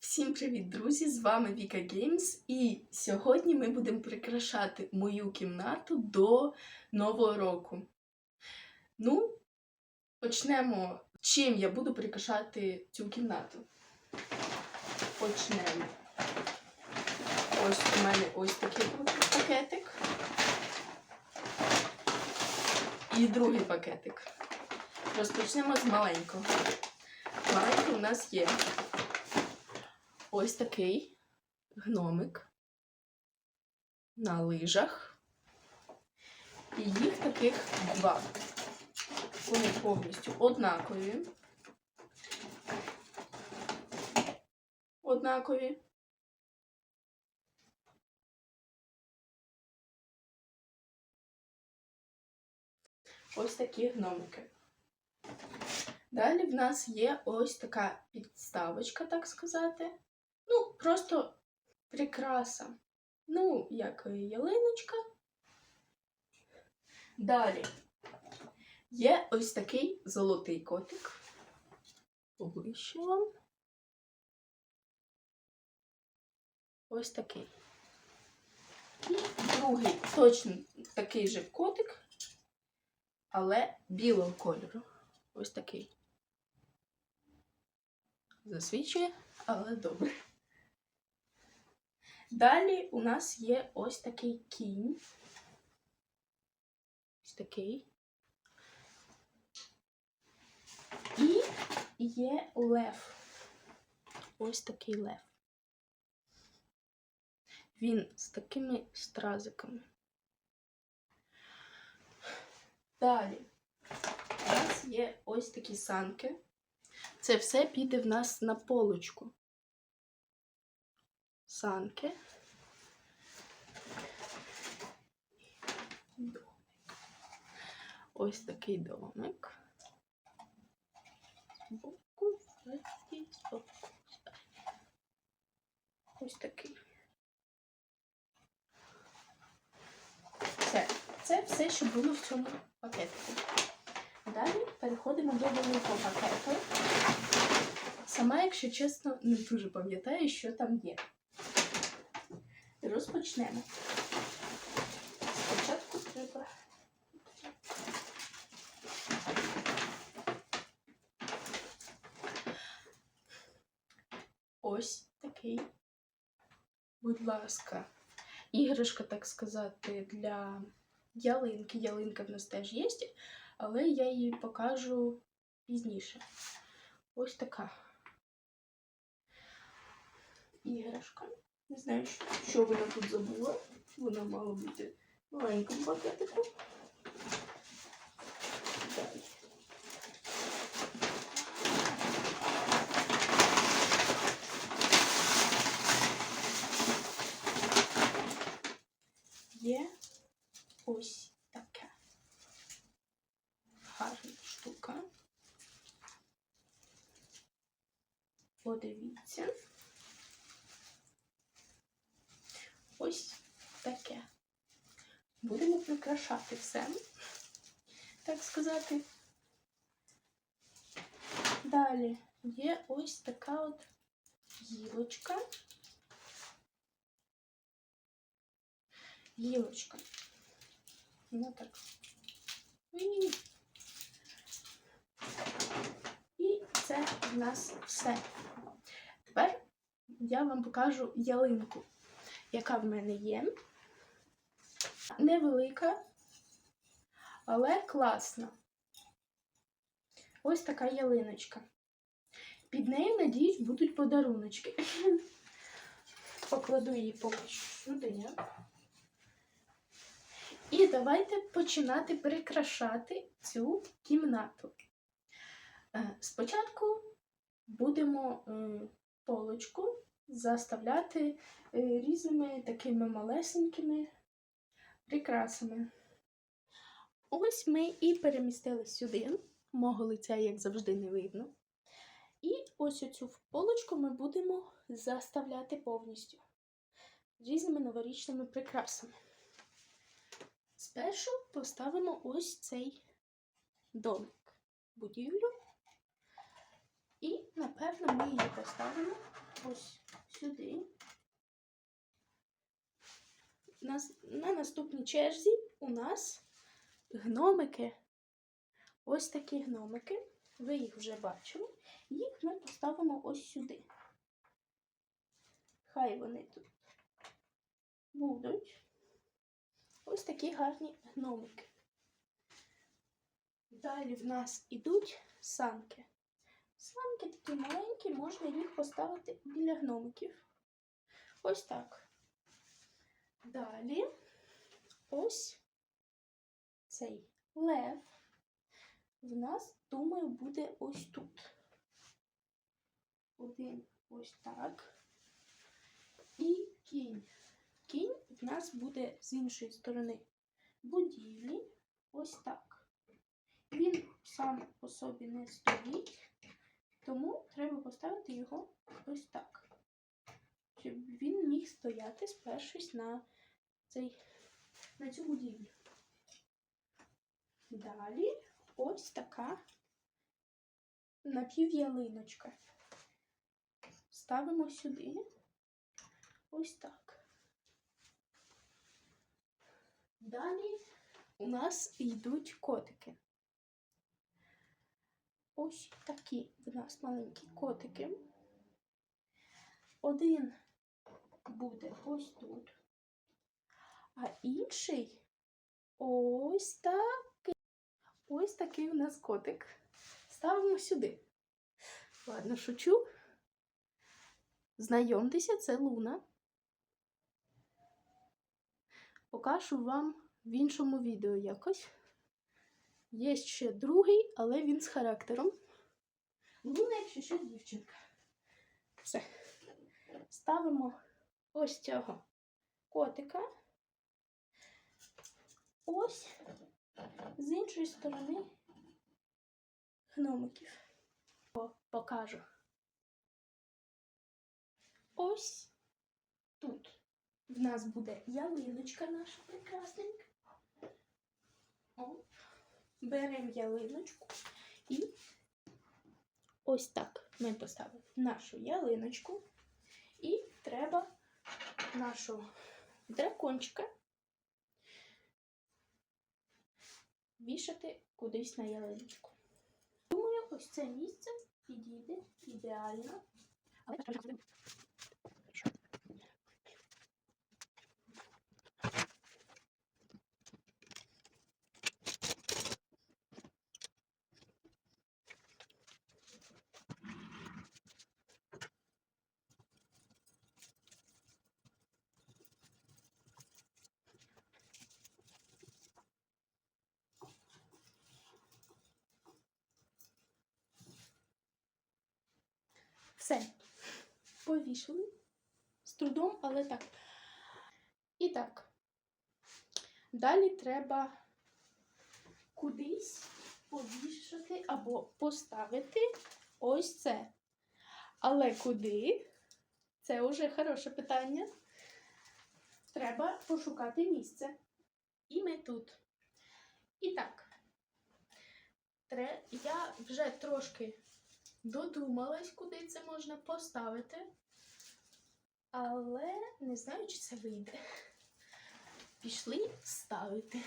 Всім привіт, друзі! З вами Віка Геймс, і сьогодні ми будемо прикрашати мою кімнату до Нового року. Ну, почнемо. Чим я буду прикрашати цю кімнату? Почнемо. Ось у мене ось такий пакетик. І другий пакетик. Розпочнемо з маленького. Маленький у нас є ось такий гномик на лижах. І їх таких два. Вони повністю однакові. Однакові. Ось такі гномики. Далі в нас є ось така підставочка, так сказати. Ну, просто прикраса. Ну, як ялиночка. Далі є ось такий золотий котик. Поближче вам. Ось такий. І другий точно такий же котик, але білого кольору. Ось такий. Засвічує, але добре. Далі у нас є ось такий кінь. Ось такий. І є лев. Ось такий лев. Він з такими стразиками. Далі у нас є ось такі санки. Це все піде в нас на полочку. Санки. Домик. Ось такий домик. Збоку, збоку. Ось такий. Все. Це все, що було в цьому пакетику. Далі переходимо до великого пакету. Сама, якщо чесно, не дуже пам'ятаю, що там є. Розпочнемо. Спочатку треба. Ось такий, будь ласка, іграшка, так сказати, для ялинки. Ялинка в нас теж є, але я її покажу пізніше. Ось така іграшка. Не знаю, що вона тут забула. Вона мала бути в маленькому пакетику. Далі. Є ось таке. Гарна штука. Подивіться. Ось таке. Будемо прикрашати все, так сказати. Далі є ось така от гілочка. Гілочка. Ну так. І це в нас все. Тепер я вам покажу ялинку яка в мене є. Невелика, але класна. Ось така ялиночка. Під нею, надіюсь, будуть подаруночки. Покладу її поки що сюди. І давайте починати прикрашати цю кімнату. Е, Спочатку будемо е, полочку заставляти е, різними такими малесенькими прикрасами. Ось ми і перемістились сюди. Мого лиця, як завжди, не видно. І ось оцю полочку ми будемо заставляти повністю різними новорічними прикрасами. Спершу поставимо ось цей домик, будівлю. І, напевно, ми її поставимо ось сюди. На наступній черзі у нас гномики. Ось такі гномики. Ви їх вже бачили. Їх ми поставимо ось сюди. Хай вони тут будуть. Ось такі гарні гномики. Далі в нас ідуть санки. Санки такі маленькі, можна їх поставити біля гномиків. Ось так. Далі ось цей лев в нас, думаю, буде ось тут. Один ось так. І кінь. Кінь в нас буде з іншої сторони будівлі. Ось так. Він сам по собі не стоїть, тому треба поставити його ось так. Щоб він міг стояти, спершись на, цей, на цю будівлю. Далі ось така напів'ялиночка. Ставимо сюди. Ось так. Далі у нас йдуть котики. Ось такі в нас маленькі котики. Один буде ось тут, а інший ось такий. Ось такий у нас котик. Ставимо сюди. Ладно, шучу. Знайомтеся, це Луна. Покажу вам в іншому відео якось. Є ще другий, але він з характером. Луна, якщо що, дівчинка. Все. Ставимо ось цього котика. Ось з іншої сторони гномиків. Покажу. Ось тут в нас буде ялиночка наша прекрасненька. Беремо ялиночку і ось так ми поставимо нашу ялиночку. І треба нашого дракончика вішати кудись на ялиночку. Думаю, ось це місце підійде ідеально. Але Все. Повішали. З трудом, але так. І так. Далі треба кудись повішати або поставити ось це. Але куди? Це вже хороше питання. Треба пошукати місце. І ми тут. І так. Я вже трошки додумалась, куди це можна поставити. Але не знаю, чи це вийде. Пішли ставити.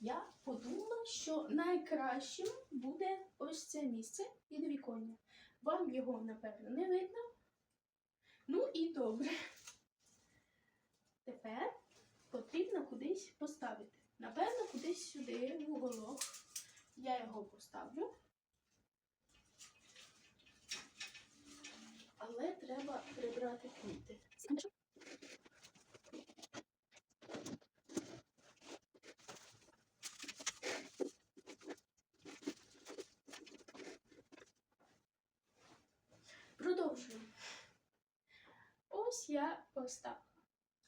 Я подумала, що найкращим буде ось це місце підвіконня. Вам його, напевно, не видно. Ну і добре. Тепер потрібно кудись поставити. Напевно, кудись сюди, в уголок. Я його поставлю. Але треба прибрати квіти. Продовжуємо. Ось я поставила.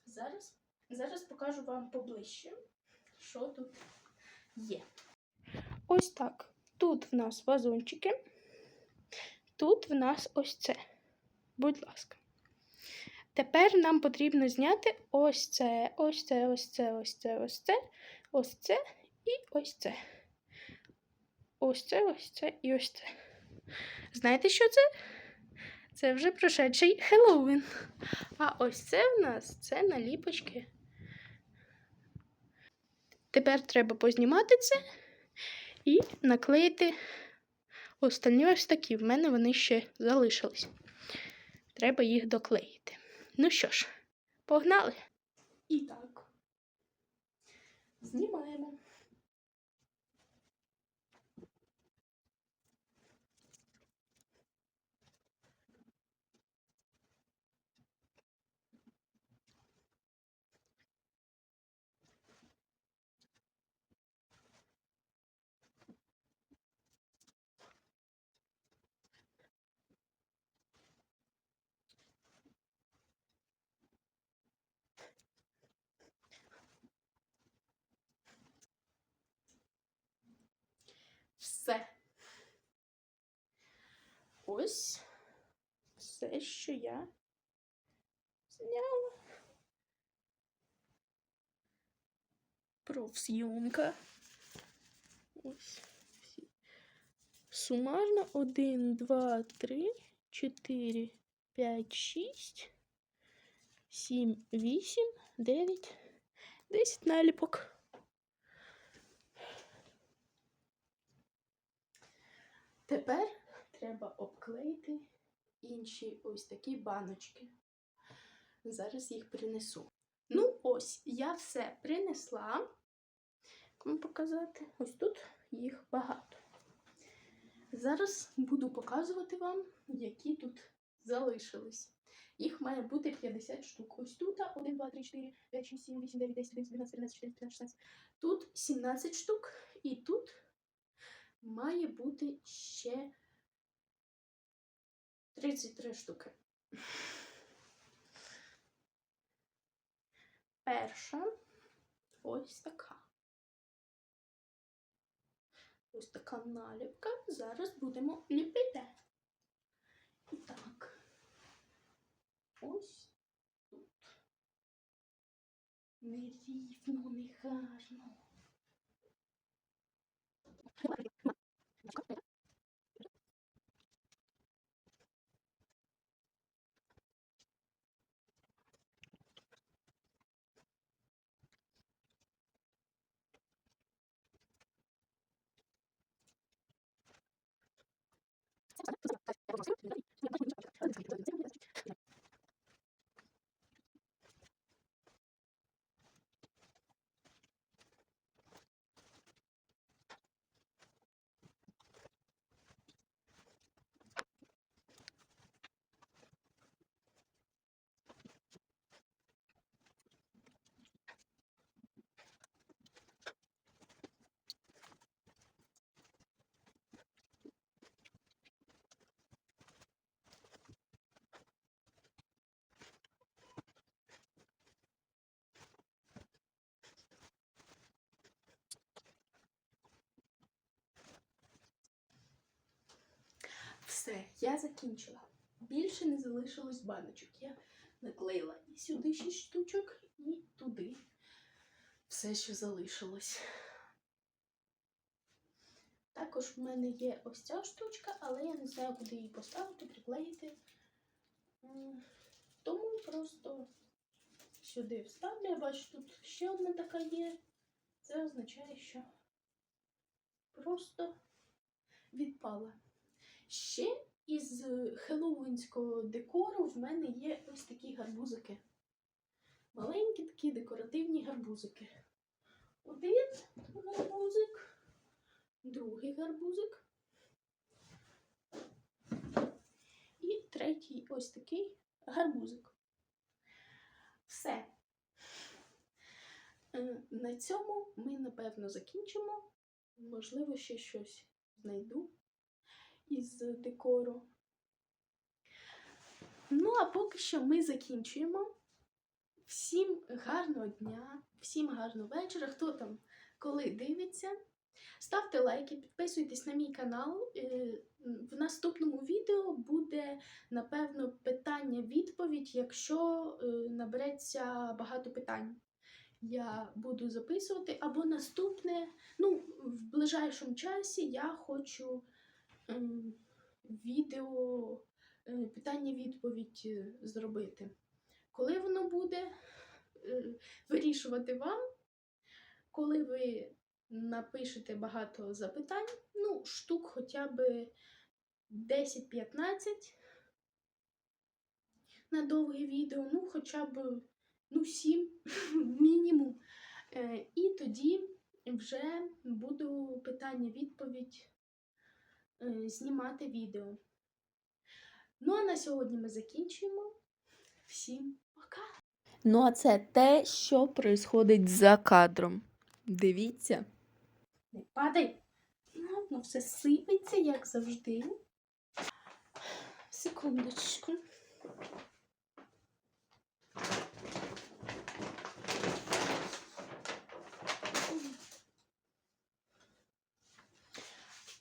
Зараз, зараз покажу вам поближче, що тут є. Ось так. Тут в нас вазончики. Тут в нас ось це. Будь ласка. Тепер нам потрібно зняти ось це, ось це, ось це, ось це, ось це, ось це і ось це. Ось це, ось це і ось це. Знаєте, що це? Це вже прошедший Хеллоуін. А ось це в нас це наліпочки. Тепер треба познімати це і наклеїти останні ось такі. В мене вони ще залишились. Треба їх доклеїти. Ну що ж, погнали. І так. Знімаємо. Все. Ось все, що я зняла. Профзйомка. Ось всі. Сумарно 1, 2, 3, 4, 5, 6, 7, 8, 9, 10 наліпок. Тепер треба обклеїти інші ось такі баночки. Зараз їх принесу. Ну, ось, я все принесла. Кому показати? Ось тут їх багато. Зараз буду показувати вам, які тут залишились. Їх має бути 50 штук. Ось тут 1, 2, 3, 4, 5, 6, 7, 8, 9, 10, 11, 12, 13, 14, 15, 16. Тут 17 штук. І тут має бути ще 33 штуки. Перша ось така. Ось така наліпка. Зараз будемо ліпити. І так. Ось тут. Нерівно, негарно. Все, я закінчила. Більше не залишилось баночок. Я наклеїла і сюди 6 штучок, і туди все, що залишилось. Також в мене є ось ця штучка, але я не знаю, куди її поставити, приклеїти. Тому просто сюди вставлю. Я бачу, тут ще одна така є. Це означає, що просто відпала. Ще із хеллоуінського декору в мене є ось такі гарбузики. Маленькі такі декоративні гарбузики. Один гарбузик, другий гарбузик. І третій ось такий гарбузик. Все. Е, На цьому ми, напевно, закінчимо. Можливо, ще щось знайду із декору. Ну, а поки що ми закінчуємо. Всім гарного дня, всім гарного вечора. Хто там коли дивиться. Ставте лайки, підписуйтесь на мій канал. Е, В наступному відео буде, напевно, питання-відповідь, якщо е, набереться багато питань. Я буду записувати. Або наступне, ну, в ближайшому часі я хочу відео е, питання-відповідь е, зробити. Коли воно буде е, вирішувати вам, коли ви напишете багато запитань, ну, штук хоча б 10-15 на довге відео, ну, хоча б ну, 7 мінімум. І тоді вже буду питання-відповідь знімати відео. Ну, а на сьогодні ми закінчуємо. Всім пока! Ну, а це те, що відбувається за кадром. Дивіться. Не падай! Ну, ну все сипеться, як завжди. Секундочку.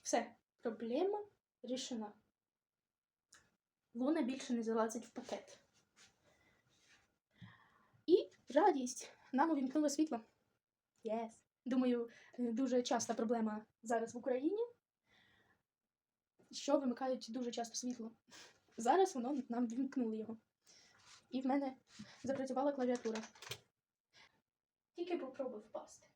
Все, проблема рішена. Луна більше не залазить в пакет. І радість. Нам увімкнуло світло. Yes. Думаю, дуже часта проблема зараз в Україні, що вимикають дуже часто світло. Зараз воно нам вімкнули його. І в мене запрацювала клавіатура. Тільки попробуй впасти.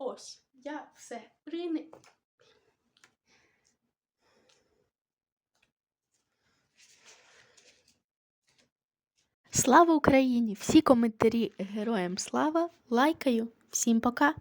Ось, я все прийни. Слава Україні! Всі коментарі героям слава лайкаю. Всім пока!